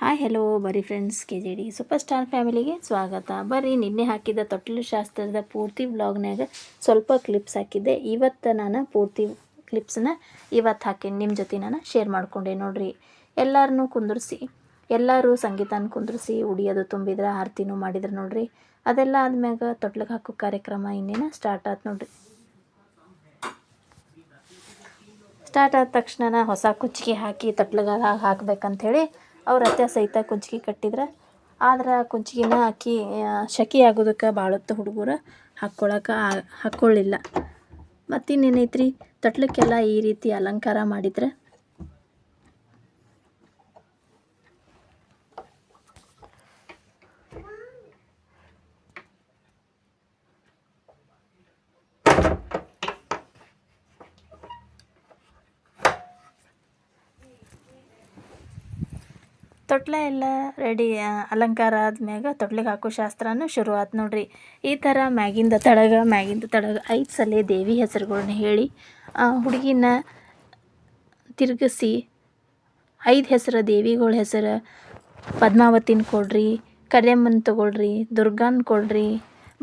Hi hello ಬರೀ friends K G D super star ಫ್ಯಾಮಿಲಿಗೆ ಸ್ವಾಗತ. ಬರ್ರಿ ನಿನ್ನೆ ಹಾಕಿದ ತೊಟ್ಲು ಶಾಸ್ತ್ರದ ಪೂರ್ತಿ ವ್ಲಾಗ್ನಾಗ ಸ್ವಲ್ಪ ಕ್ಲಿಪ್ಸ್ ಹಾಕಿದ್ದೆ. ಇವತ್ತು ನಾನು ಪೂರ್ತಿ ಕ್ಲಿಪ್ಸನ್ನ ಇವತ್ತು ಹಾಕೀನಿ ನಿಮ್ಮ ಜೊತೆ ನಾನು ಶೇರ್ ಮಾಡ್ಕೊಂಡೆ ನೋಡ್ರಿ. ಎಲ್ಲರನ್ನೂ ಕುಂದರ್ಸಿ, ಎಲ್ಲರೂ ಸಂಗೀತನ ಕುಂದರ್ಸಿ, ಉಡಿಯೋದು ತುಂಬಿದ್ರೆ, ಆರತಿನೂ ಮಾಡಿದ್ರು ನೋಡ್ರಿ. ಅದೆಲ್ಲ ಆದ್ಮ್ಯಾಗ ತೊಟ್ಲಿಗೆ ಹಾಕೋ ಕಾರ್ಯಕ್ರಮ ಇನ್ನೇನು ಸ್ಟಾರ್ಟ್ ಆಯ್ತು ನೋಡ್ರಿ. ಸ್ಟಾರ್ಟ್ ಆದ ತಕ್ಷಣ ಹೊಸ ಕುಚ್ಚಿಗೆ ಹಾಕಿ ತಟ್ಲಿಗೆ ಹಾಕ್ಬೇಕಂಥೇಳಿ ಅವ್ರ ಅತ್ತೆ ಸಹಿತ ಕುಂಚಿಗೆ ಕಟ್ಟಿದ್ರೆ, ಆದ್ರೆ ಕುಂಚಿಗೆನ ಆಕೆ ಶೆಖಿ ಆಗೋದಕ್ಕೆ ಭಾಳತ್ತು ಹುಡುಗರು ಹಾಕ್ಕೊಳಕ್ಕೆ ಹಾಕ್ಕೊಳ್ಳಿಲ್ಲ ಮತ್ತಿನ್ನೇನೈತ್ರಿ, ತೊಟ್ಲಕ್ಕೆಲ್ಲ ಈ ರೀತಿ ಅಲಂಕಾರ ಮಾಡಿದ್ರೆ ತೊಟ್ಲ ಎಲ್ಲ ರೆಡಿ ಅಲಂಕಾರ ಆದ್ಮ್ಯಾಗ ತೊಟ್ಲಿಗೆ ಹಾಕೋ ಶಾಸ್ತ್ರನೂ ಶುರು ಆತು ನೋಡ್ರಿ. ಈ ಥರ ಮ್ಯಾಗಿಂದ ತಡಗ ಮ್ಯಾಗಿಂದ ತಡಗ ಐದು ಸಲ ದೇವಿ ಹೆಸರುಗಳ್ನ ಹೇಳಿ ಹುಡುಗಿನ ತಿರುಗಿಸಿ ಐದು ಹೆಸರು ದೇವಿಗಳ ಹೆಸರು, ಪದ್ಮಾವತಿನ ಕೊಡ್ರಿ, ಕರಿಯಮ್ಮನ ತಗೊಳ್ರಿ, ದುರ್ಗಾನ್ ಕೊಡ್ರಿ,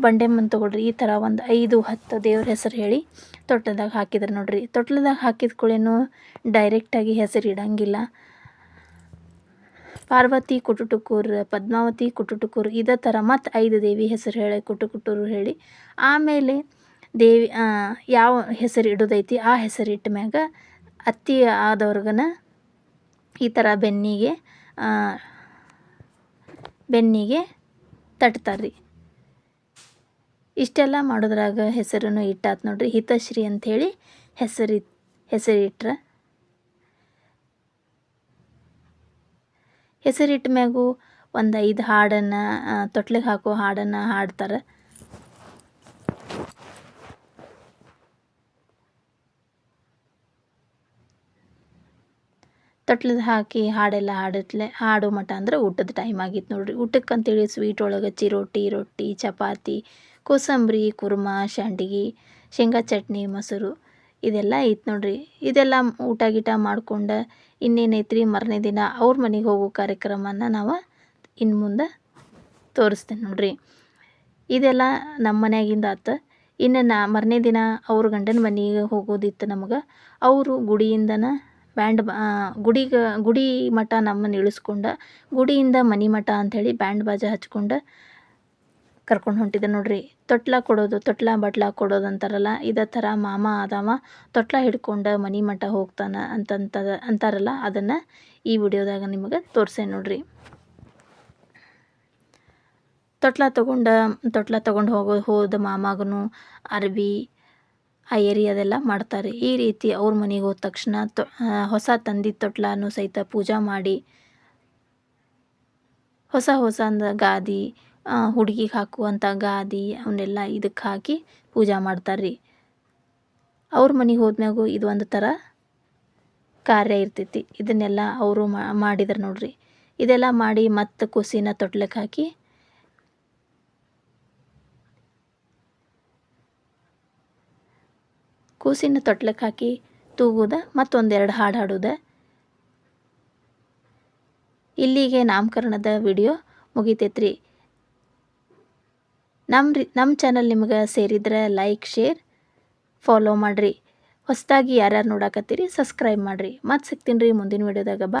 ಬಂಡೆಮ್ಮನ್ ತೊಗೊಳ್ರಿ, ಈ ಥರ ಒಂದು ಐದು, ಹತ್ತು ದೇವ್ರ ಹೆಸರು ಹೇಳಿ ತೊಟ್ಲದಾಗ ಹಾಕಿದ್ರು ನೋಡ್ರಿ. ತೊಟ್ಲದಾಗ ಹಾಕಿದ ಕೂಡೇನು ಡೈರೆಕ್ಟಾಗಿ ಹೆಸರು ಇಡಂಗಿಲ್ಲ. ಪಾರ್ವತಿ, ಕುಟುಟುಕೂರ್, ಪದ್ಮಾವತಿ, ಕುಟುಟುಕೂರ್, ಇದೇ ಥರ ಮತ್ತು ಐದು ದೇವಿ ಹೆಸರು ಹೇಳಿ, ಕುಟುಕುಟೂರು ಹೇಳಿ. ಆಮೇಲೆ ದೇವಿ ಯಾವ ಹೆಸರು ಇಡೋದೈತಿ, ಆ ಹೆಸರು ಇಟ್ಟ ಮ್ಯಾಗ ಅತ್ತಿ ಆದವ್ರಿಗನ ಈ ಥರ ಬೆನ್ನಿಗೆ ಬೆನ್ನಿಗೆ ತಟ್ತಾರೆ ರೀ ಇಷ್ಟೆಲ್ಲ ಮಾಡೋದ್ರಾಗ ಹೆಸರನ್ನು ಇಟ್ಟಾತ್ ನೋಡ್ರಿ. ಹಿತಶ್ರೀ ಅಂಥೇಳಿ ಹೆಸರಿ, ಹೆಸರಿಟ್ರೆ. ಹೆಸರಿಟ್ಟ ಮ್ಯಾಗೂ ಒಂದು ಐದು ಹಾಡನ್ನು ತೊಟ್ಲಿಗೆ ಹಾಕೋ ಹಾಡನ್ನು ಹಾಡ್ತಾರೆ. ತೊಟ್ಲದ ಹಾಕಿ ಹಾಡೆಲ್ಲ ಹಾಡಿಟ್ಲೆ, ಹಾಡೋ ಮಟ ಅಂದ್ರೆ ಊಟದ ಟೈಮ್ ಆಗಿತ್ತು ನೋಡ್ರಿ. ಊಟಕ್ಕೆ ಅಂತೇಳಿ ಸ್ವೀಟ್ ಒಳಗೆ ಚಿರೋಟಿ, ರೊಟ್ಟಿ, ಚಪಾತಿ, ಕೋಸಂಬರಿ, ಕುರ್ಮಾ ಸಂಡ್ಗಿ ಶೇಂಗಾ ಚಟ್ನಿ, ಮೊಸರು. ಇದೆಲ್ಲ ಐತೆ ನೋಡ್ರಿ. ಇದೆಲ್ಲ ಊಟ ಗೀಟ ಮಾಡ್ಕೊಂಡು ಇನ್ನೇನೈತ್ರಿ ಮರನೇ ದಿನ ಅವ್ರ ಮನೆಗೆ ಹೋಗೋ ಕಾರ್ಯಕ್ರಮನ ನಾವು ಇನ್ನು ಮುಂದೆ ತೋರಿಸ್ತೇನೆ ನೋಡ್ರಿ. ಇದೆಲ್ಲ ನಮ್ಮ ಮನೆಯಾಗಿಂದ ಆತು. ಇನ್ನು ನಾ ಮರನೇ ದಿನ ಅವ್ರ ಗಂಡನ ಮನೆಗೆ ಹೋಗೋದಿತ್ತು ನಮಗೆ. ಅವರು ಗುಡಿಯಿಂದನ ಬ್ಯಾಂಡ್ ಗುಡಿಗೆ, ಗುಡಿ ಮಠ ನಮ್ಮನ್ನು ಇಳಿಸ್ಕೊಂಡು ಗುಡಿಯಿಂದ ಮನೆ ಮಠ ಅಂಥೇಳಿ ಬ್ಯಾಂಡ್ ಬಾಜಾ ಹಚ್ಕೊಂಡು ಕರ್ಕೊಂಡು ಹೊಂಟಿದ್ದೆ ನೋಡ್ರಿ. ತೊಟ್ಲ ಕೊಡೋದು, ತೊಟ್ಲ ಬಟ್ಲ ಕೊಡೋದು ಅಂತಾರಲ್ಲ, ಇದೇ ಥರ ಮಾಮ ಆದವ, ತೊಟ್ಲ ಹಿಡ್ಕೊಂಡು ಮನೆ ಮಠ ಹೋಗ್ತಾನೆ ಅಂತಂತ, ಅಂತಾರಲ್ಲ, ಅದನ್ನು ಈ ವಿಡಿಯೋದಾಗ ನಿಮಗೆ ತೋರಿಸೆ ನೋಡ್ರಿ. ತೊಟ್ಲ ತೊಗೊಂಡು, ತೊಟ್ಲ ತಗೊಂಡು ಹೋಗೋ, ಹೋದ ಮಾಮಾಗೂ ಅರ್ಬಿ, ಅಯ್ಯರಿ ಅದೆಲ್ಲ ಮಾಡ್ತಾರೆ. ಈ ರೀತಿ ಅವ್ರ ಮನೆಗೆ ಹೋದ ತಕ್ಷಣ ತೊ ಹೊಸ ತಂದಿ ತೊಟ್ಲನೂ ಸಹಿತ ಪೂಜಾ ಮಾಡಿ, ಹೊಸ ಹೊಸ ಗಾದಿ ಹುಡುಗಿಗೆ ಹಾಕುವಂಥ ಗಾದಿ ಅವನ್ನೆಲ್ಲ ಇದಕ್ಕೆ ಹಾಕಿ ಪೂಜೆ ಮಾಡ್ತಾರೆ ರೀ ಅವ್ರ ಮನೆಗೆ ಹೋದ್ಮ್ಯಾಗು ಇದು ಒಂದು ಥರ ಕಾರ್ಯ ಇರ್ತೈತಿ. ಇದನ್ನೆಲ್ಲ ಅವರು ಮಾಡಿದ್ರು ನೋಡ್ರಿ. ಇದೆಲ್ಲ ಮಾಡಿ ಮತ್ತೆ ಕುಸಿನ ತೊಟ್ಲಕ್ಕೆ ಹಾಕಿ ಕೂಸಿನ ತೊಟ್ಲಕ್ಕೆ ಹಾಕಿ ತೂಗುದ ಮತ್ತೊಂದೆರಡು ಹಾಡು ಹಾಡುದ. ಇಲ್ಲಿಗೆ ನಾಮಕರಣದ ವಿಡಿಯೋ ಮುಗಿತೈತ್ರಿ. ನಮ್ಮ ರೀ ನಮ್ಮ ಚಾನಲ್ ನಿಮ್ಗೆ ಸೇರಿದ್ರೆ ಲೈಕ್ ಶೇರ್ ಫಾಲೋ ಮಾಡಿರಿ. ಹೊಸದಾಗಿ ಯಾರ್ಯಾರು ನೋಡಕತ್ತೀರಿ ಸಬ್ಸ್ಕ್ರೈಬ್ ಮಾಡಿರಿ. ಮತ್ತೆ ಸಿಗ್ತೀನಿ ರೀ ಮುಂದಿನ ವಿಡಿಯೋದಾಗ ಬಾ